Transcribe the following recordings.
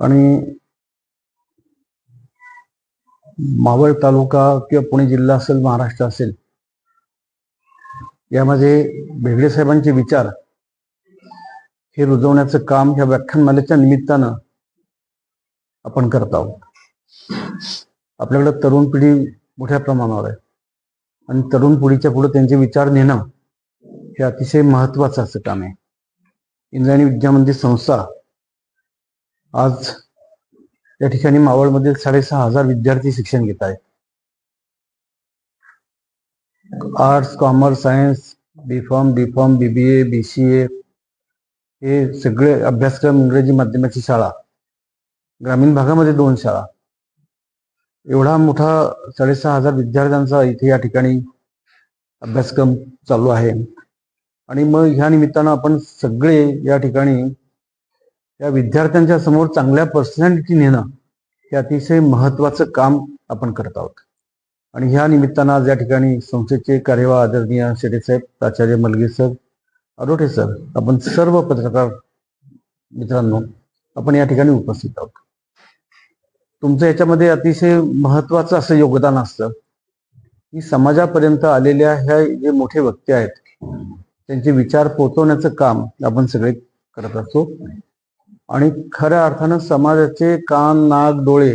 आणि मावळ तालुका किंवा पुणे जिल्हा असेल महाराष्ट्र असेल यामध्ये भेगडे साहेबांचे विचार हे रुजवण्याचं काम ह्या व्याख्यानमालेच्या निमित्तानं आपण करत आहोत. आपल्याकडे तरुण पिढी मोठ्या प्रमाणावर आहे. आणि तरुण पिढीच्या पुढे त्यांचे विचार नेणं हे अतिशय महत्वाचं असं काम आहे. इंद्रायणी विद्या मंदिर संस्था आज या ठिकाणी मावळमधील साडेसहा हजार विद्यार्थी शिक्षण घेत आहेत. Arts commerce science B pharm B pharm B B A B C A हे सगळे अभ्यासक्रम इंग्रजी माध्यमाची शाळा. ग्रामीण भागामध्ये दोन शाळा. एवढा मोठा साडेसहा हजार विद्यार्थ्यांचा इथे या ठिकाणी अभ्यासक्रम चालू आहे. आणि मग ह्या निमित्तानं आपण सगळे या ठिकाणी या विद्यार्थ्यांच्या समोर चांगल्या पर्सनॅलिटी नेणं हे अतिशय महत्वाचं काम आपण करत आहोत. आणि ह्या निमित्तानं आज या ठिकाणी संस्थेचे कार्यवाह आदरणीय शेटे साहेब प्राचार्य मलगे सर अरोठे सर आपण सर्व पत्रकार मित्रांनो आपण या ठिकाणी उपस्थित आहोत. तुमचं याच्यामध्ये अतिशय महत्वाचं असं योगदान असतं की समाजापर्यंत आलेल्या ह्या जे मोठे वक्ते आहेत त्यांचे विचार पोचवण्याचं काम आपण सगळे करत असतो. आणि खऱ्या अर्थानं समाजाचे कान नाक डोळे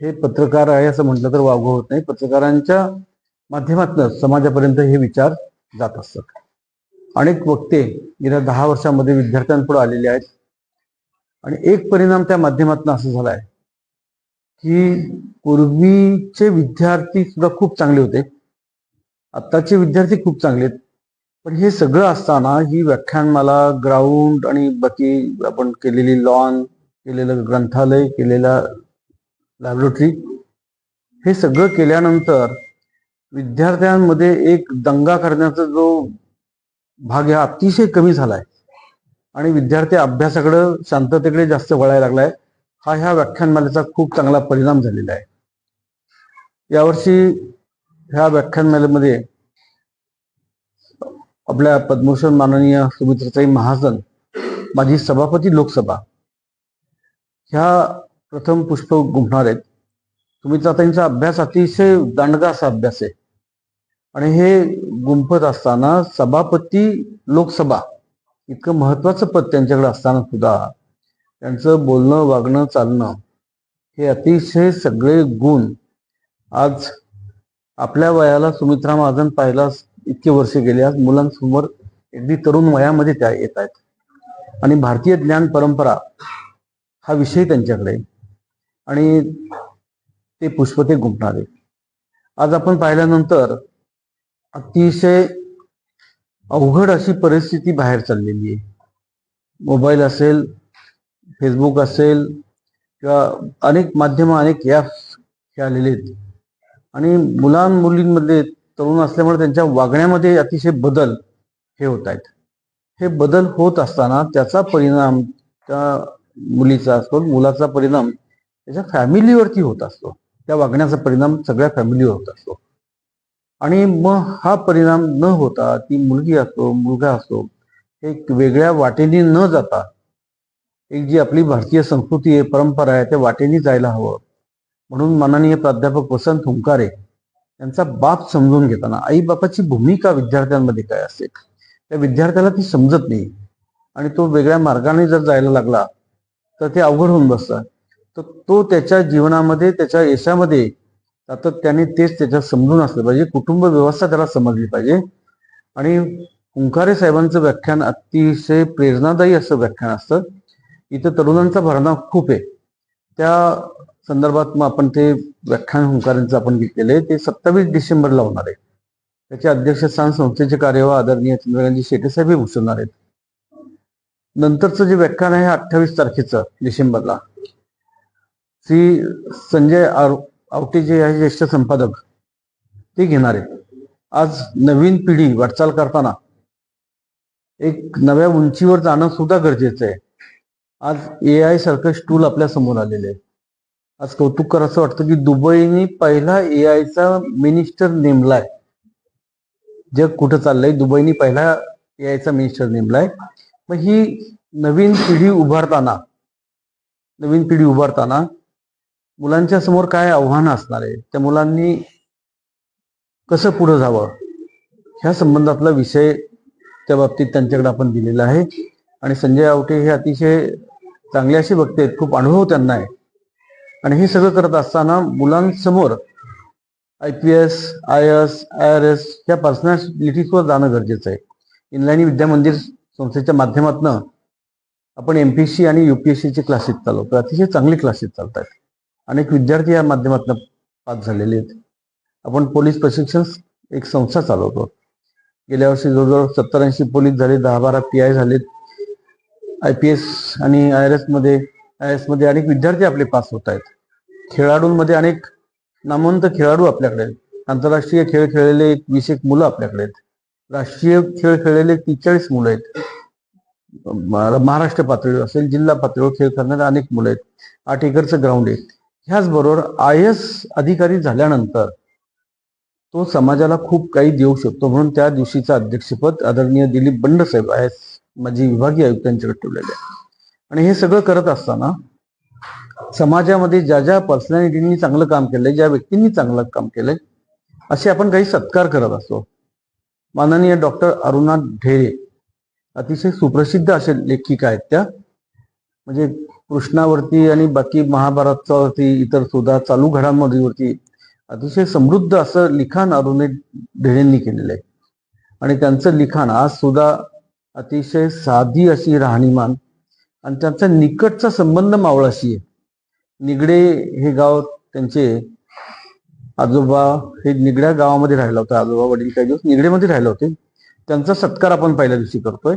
हे पत्रकार आहे असं म्हटलं तर वावगं होत नाही. पत्रकारांच्या माध्यमातून समाजापर्यंत हे विचार जात असतात. अनेक वक्ते गेल्या दहा वर्षामध्ये विद्यार्थ्यांपुढे आलेले आहेत. आणि एक परिणाम त्या माध्यमातून असं झालाय की पूर्वीचे विद्यार्थी सुद्धा खूप चांगले होते. आत्ताचे विद्यार्थी खूप चांगले आहेत. पण हे सगळं असताना ही व्याख्यानमाला ग्राउंड आणि बाकी आपण केलेली लॉन केलेलं ग्रंथालय केलेला लॅबोरेटरी हे सगळं केल्यानंतर विद्यार्थ्यांमध्ये एक दंगा करण्याचा जो भाग हा अतिशय कमी झालाय. आणि विद्यार्थी अभ्यासाकडं शांततेकडे जास्त वळायला लागलाय. हा ह्या व्याख्यानमालेचा खूप चांगला परिणाम झालेला आहे. यावर्षी ह्या व्याख्यानमालेमध्ये आपल्या पद्मभूषण माननीय सुमित्रताई महाजन माझी सभापती लोकसभा ह्या प्रथम पुष्प गुंफणार आहेत. सुमित्राताईंचा अभ्यास अतिशय दांडगा असा अभ्यास आहे. आणि हे गुंफत असताना सभापती लोकसभा इतकं महत्वाचं पद त्यांच्याकडे असताना सुद्धा त्यांचं बोलणं वागणं चालणं हे अतिशय सगळे गुण आज आपल्या वयाला सुमित्रा महाजन पाहिला इतके वर्ष गेले आज मुलांसमोर अगदी तरुण वयामध्ये त्या येत आहेत. आणि भारतीय ज्ञान परंपरा हा विषय त्यांच्याकडे आणि ते पुष्प ते गुंफणार. आज आपण पाहिल्यानंतर अतिशय अवघड अशी परिस्थिती बाहेर चाललेली आहे. मोबाईल असेल फेसबुक असेल किंवा अनेक माध्यम अनेक ॲप्स हे आलेले आहेत. आणि मुलां मुलींमध्ये तरुण असल्यामुळे त्यांच्या वागण्यामध्ये अतिशय बदल हे होत आहेत. हे बदल होत असताना त्याचा परिणाम त्या मुलीचा असतो मुलाचा परिणाम त्याच्या फॅमिलीवरती होत असतो. त्या वागण्याचा परिणाम सगळ्या फॅमिलीवर होत असतो. आणि मग हा परिणाम न होता ती मुलगी असो मुलगा असो एक वेगळ्या वाटेने न जाता एक जी आपली भारतीय संस्कृती आहे परंपरा आहे त्या वाटेने जायला हवं. म्हणून माननीय प्राध्यापक वसंत हुंकारे त्यांचा बाप समजून घेताना आई बापाची भूमिका विद्यार्थ्यांमध्ये काय असते? त्या विद्यार्थ्याला ती समजत नाही. आणि तो वेगळ्या मार्गाने जर जायला लागला तर ते अवघड होऊन बसतं तर तो त्याच्या जीवनामध्ये त्याच्या यशामध्ये सातत्याने तेच त्याच्यात समजून असलं पाहिजे. कुटुंब व्यवस्था त्याला समजली पाहिजे. आणि हुंकारे साहेबांचं व्याख्यान अतिशय प्रेरणादायी असं व्याख्यान असतं. इथं तरुणांचा भरणा खूप आहे. त्या संदर्भात मग आपण ते व्याख्यान हुंकारांचं आपण घेतलेले ते सत्तावीस डिसेंबरला होणार आहे. त्याचे अध्यक्षस्थान संस्थेचे कार्यवाह आदरणीय चंद्रकांतजी शेटेसाहेबही हे भूषवणार आहेत. नंतरचं जे व्याख्यान आहे अठ्ठावीस तारखेचं डिसेंबरला. श्री संजय आवटे जे आहे ज्येष्ठ संपादक ते घेणार आहेत. आज नवीन पिढी वाटचाल करताना एक नव्या उंचीवर जाणं सुद्धा गरजेचं आहे. आज ए आय सारखं टूल आपल्यासमोर आलेलं आहे. आज कौतुक कर असं वाटतं की दुबईने पहिला ए आयचा मिनिस्टर नेमलाय. जग कुठं चाललंय? दुबईने पहिला ए आयचा मिनिस्टर नेमलाय. मग ही नवीन पिढी उभारताना नवीन पिढी उभारताना मुलांच्या समोर काय आव्हानं असणार आहे? त्या मुलांनी कसं पुढं जावं? ह्या संबंधातला विषय त्या बाबतीत त्यांच्याकडे आपण दिलेला आहे. आणि संजय आवटे हे अतिशय चांगले असे वक्ते आहेत. खूप अनुभव त्यांना आहे. आणि हे सगळं करत असताना मुलांसमोर I P S I S I R S या पर्सनॅलिटीजवर जाणं गरजेचं आहे. इनलाईनी विद्या मंदिर संस्थेच्या माध्यमातून आपण M P S C U P S सीचे क्लासेस चालवतो अतिशय चांगले क्लासेस चालतात अनेक विद्यार्थी या माध्यमातून पास झालेले आहेत. आपण पोलीस प्रशिक्षण एक संस्था चालवतो. गेल्या वर्षी जवळजवळ सत्तर ऐंशी पोलीस झाले दहा बारा पी आय झालेत. आय पी एस आणि आय आर एसमध्ये आय एसमध्ये अनेक विद्यार्थी आपले पास होत आहेत. खेळाडूंमध्ये अनेक नामवंत खेळाडू आपल्याकडे आहेत. आंतरराष्ट्रीय खेळ खेळलेले एक वीस एक मुलं आपल्याकडे आहेत. राष्ट्रीय खेळ खेळलेले त्रेचाळीस मुलं आहेत. महाराष्ट्र पातळीवर असेल जिल्हा पातळीवर खेळ करणारे अनेक मुलं आहेत. आठ एकरचं ग्राउंड आहे. ह्याचबरोबर आय एस अधिकारी झाल्यानंतर तो समाजाला खूप काही देऊ शकतो म्हणून त्या दिवशीचं अध्यक्षपद आदरणीय दिलीप बंड साहेब आय एस माजी विभागीय आयुक्तांच्याकडे ठेवलेले आहे. आणि हे सगळं करत असताना समाजामध्ये ज्या ज्या पर्सनॅलिटींनी चांगलं काम केलंय ज्या व्यक्तींनी चांगलं काम केलंय असे आपण काही सत्कार करत असतो. माननीय डॉक्टर अरुणा ढेरे अतिशय सुप्रसिद्ध असे लेखिका आहेत त्या. म्हणजे कृष्णावरती आणि बाकी महाभारतावरती इतर सुद्धा चालू घडामोडीवरती अतिशय समृद्ध असं लिखाण अरुणे ढेरेंनी केलेलं आहे. आणि त्यांचं लिखाण आज सुद्धा अतिशय साधी अशी राहणीमान आणि त्यांचा निकटचा संबंध मावळाशी आहे. निगडे हे गाव त्यांचे आजोबा हे निगड्या गावामध्ये राहिला होता. आजोबा वडील काही दिवस निगडेमध्ये राहिले होते. त्यांचा सत्कार आपण पहिल्या दिवशी करतोय.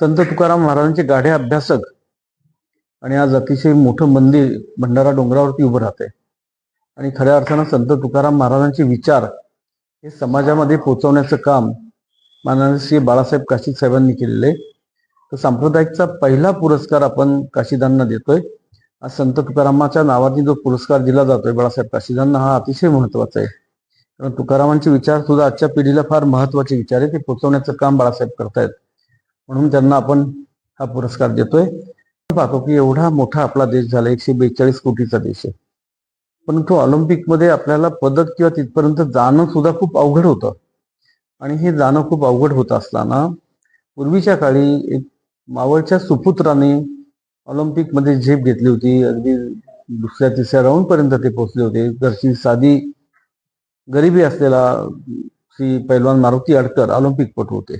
संत तुकाराम महाराजांचे गाढे अभ्यासक आणि आज अतिशय मोठं मंदिर भंडारा डोंगरावरती उभं राहतंय. आणि खऱ्या अर्थानं संत तुकाराम महाराजांचे विचार हे समाजामध्ये पोहोचवण्याचं काम माननीय श्री बाळासाहेब काशीद साहेबांनी केलेलं आहे. तर सांप्रदायिकचा पहिला पुरस्कार आपण काशीदांना देतोय. आज संत तुकारामाच्या नावाने जो पुरस्कार दिला जातोय बाळासाहेब काशीदांना हा अतिशय महत्त्वाचा आहे. कारण तुकारामांचे विचार सुद्धा आजच्या पिढीला फार महत्त्वाचे विचार आहे ते पोचवण्याचं काम बाळासाहेब करतायत. म्हणून त्यांना आपण हा पुरस्कार देतोय. पाहतो की एवढा मोठा आपला देश झाला एकशे बेचाळीस कोटीचा देश आहे. परंतु ऑलिम्पिकमध्ये आपल्याला पदक किंवा तिथपर्यंत जाणं सुद्धा खूप अवघड होतं. आणि हे जाणं खूप अवघड होत असताना पूर्वीच्या काळी एक मावळच्या सुपुत्राने ऑलिम्पिकमध्ये झेप घेतली होती. अगदी दुसऱ्या तिसऱ्या राऊंड पर्यंत ते पोहोचले होते. घरची साधी गरिबी असलेला श्री पैलवान मारुती अडकर ऑलिम्पिकपटू होते.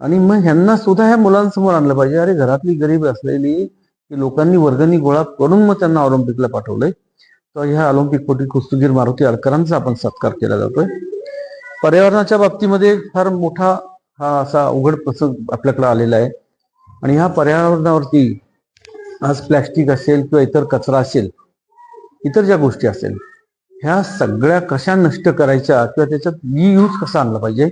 आणि मग ह्यांना सुद्धा ह्या मुलांसमोर आणलं पाहिजे. अरे घरातली गरीब असलेली की लोकांनी वर्गणी गोळा करून मग त्यांना ऑलिम्पिकला पाठवलंय. तर ह्या ऑलिम्पिकपटू कुस्तीगीर मारुती अडकरांचा आपण सत्कार केला जातोय. पर्यावरणाच्या बाबतीमध्ये फार मोठा हा असा अवघड प्रसंग आपल्याकडे आलेला आहे. आणि ह्या पर्यावरणावरती आज प्लॅस्टिक असेल किंवा इतर कचरा असेल इतर ज्या गोष्टी असेल ह्या सगळ्या कशा नष्ट करायच्या किंवा त्याच्यात यूज कसा आणला पाहिजे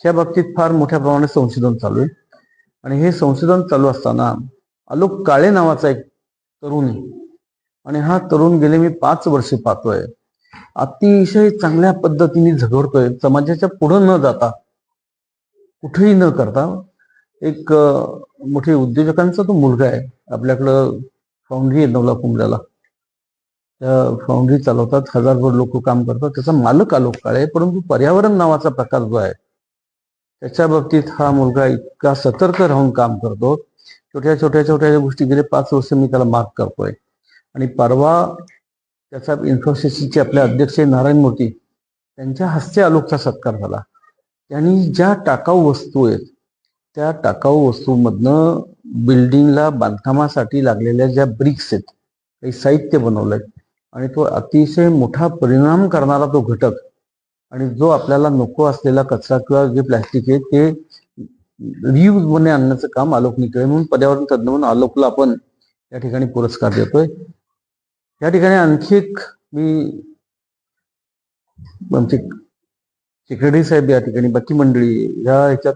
ह्या बाबतीत फार मोठ्या प्रमाणात संशोधन चालू आहे. आणि हे संशोधन चालू असताना आलोक काळे नावाचा एक तरुण आहे. आणि हा तरुण गेले मी पाच वर्ष पाहतोय. अतिशय चांगल्या पद्धतीने झगडतोय. समाजाच्या पुढं न जाता कुठेही न करता एक मोठे उद्योजकांचा तो मुलगा आहे. आपल्याकडं फाउंड्री आहे नवला कुंबड्याला त्या फाउंड्री चालवतात हजारभर लोक काम करतात. त्याचा मालक आलोक काळे आहे, परंतु पर्यावरण नावाचा प्रकार जो आहे त्याच्या बाबतीत हा मुलगा इतका सतर्क राहून काम करतो. छोट्या छोट्या छोट्या गोष्टी गेले पाच वर्ष मी त्याला मार्क करतोय. आणि परवा त्याचा इन्फोसिसचे आपले अध्यक्ष नारायण मूर्ती त्यांच्या हस्ते आलोकचा सत्कार झाला. त्यांनी ज्या टाकाऊ वस्तू आहेत त्या टाकाऊ वस्तूमधनं बिल्डिंगला बांधकामासाठी लागलेल्या ज्या ब्रिक्स आहेत काही साहित्य बनवलंय आणि तो अतिशय मोठा परिणाम करणारा तो घटक आणि जो आपल्याला नको असलेला कचरा किंवा जे प्लॅस्टिक आहे ते रियूजमध्ये आणण्याचं काम आलोकनी केलं म्हणून पर्यावरण तज्ज्ञ म्हणून आलोकला आपण या ठिकाणी पुरस्कार देतोय. या ठिकाणी आणखी एक मी आमचे सेक्रेटरी साहेब या ठिकाणी बाकी मंडळी या ह्याच्यात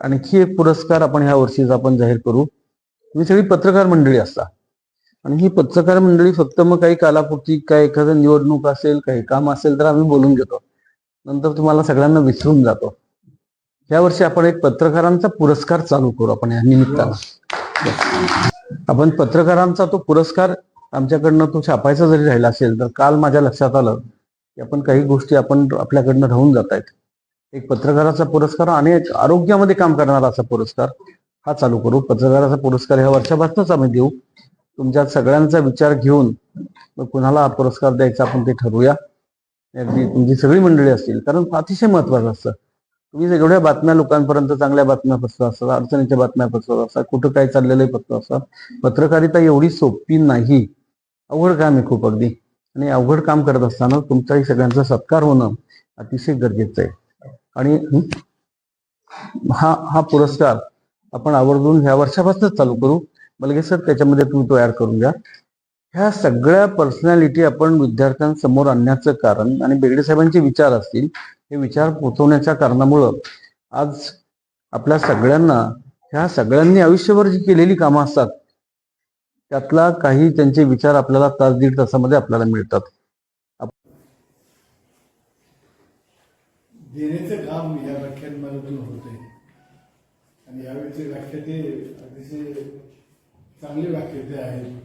आणखी एक पुरस्कार आपण ह्या वर्षीचा आपण जाहीर करू. तुम्ही सगळी पत्रकार मंडळी असता. आणि ही पत्रकार मंडळी फक्त मग काही कालापुरती काय एखादं निवडणूक असेल काही काम असेल तर आम्ही बोलून घेतो. नंतर तुम्हाला सगळ्यांना विसरून जातो. या वर्षी आपण एक पत्रकारांचा पुरस्कार चालू करू आपण या निमित्तानं. आपण पत्रकारांचा तो पुरस्कार आमच्याकडनं तो छापायचा जरी राहिला असेल तर काल माझ्या लक्षात आलं की आपण काही गोष्टी आपण आपल्याकडनं राहून जात आहेत एक पत्रकाराचा पुरस्कार आणि एक आरोग्यामध्ये काम करणारा असा पुरस्कार हा चालू करू. पत्रकाराचा पुरस्कार ह्या वर्षापासूनच आम्ही देऊ. तुमच्या सगळ्यांचा विचार घेऊन मग कुणाला हा पुरस्कार द्यायचा आपण ते ठरवूया. अगदी तुमची सगळी मंडळी असतील. कारण अतिशय महत्वाचं असतं. तुम्ही एवढ्या बातम्या लोकांपर्यंत चांगल्या बातम्या पसरत असतात अडचणीच्या बातम्या पसरत असतात कुठं काय चाललेलं आहे असतात पत्रकारिता एवढी सोपी नाही. अवघड काम आहे खूप अगदी. आणि अवघड काम करत असताना तुमचाही सगळ्यांचा सत्कार होणं अतिशय गरजेचं आहे. आणि हा हा पुरस्कार आपण आवर्जून ह्या वर्षापासूनच चालू करू. बलगे सर त्याच्यामध्ये तुम्ही तो ऍड करून घ्या. ह्या सगळ्या पर्सनॅलिटी आपण विद्यार्थ्यांसमोर आणण्याचं कारण आणि बेगडे साहेबांचे विचार असतील हे विचार पोचवण्याच्या कारणामुळं आज आपल्या सगळ्यांना ह्या सगळ्यांनी आयुष्यभर जी केलेली कामं असतात त्यातला काही त्यांचे विचार आपल्याला तास दीड तासामध्ये आपल्याला मिळतात. देण्याचं काम या व्याख्यानमालातून होत आहे. आणि यावेळीचे व्याख्याते अतिशय चांगले व्याख्याते आहेत.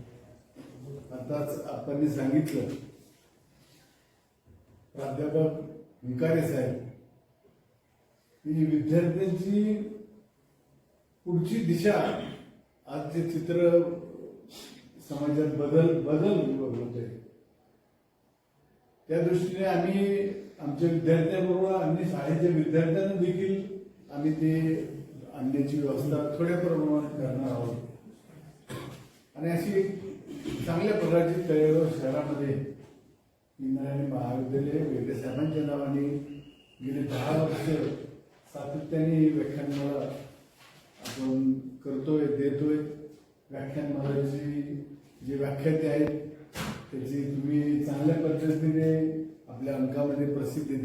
आताच आपण सांगितलं. प्राध्यापक विकारे साहेब ही विद्यार्थ्यांची पुढची दिशा आज जे चित्र समाजात बदल बदल होत आहे. त्या दृष्टीने आम्ही आमच्या विद्यार्थ्यांबरोबर आम्ही शाळेच्या विद्यार्थ्यांना देखील आम्ही ते आणण्याची व्यवस्था थोड्या प्रमाणात करणार आहोत. आणि अशी एक चांगल्या प्रकारची तयार शहरामध्ये इंद्रायणी महाविद्यालय वेगळे साहेबांच्या नावाने गेले दहा वर्ष सातत्याने ही व्याख्यानमाला आपण करतोय देतोय. व्याख्यानमालाची जे व्याख्याते आहेत त्याची तुम्ही चांगल्या पद्धतीने आपल्या अंकामध्ये प्रसिद्धी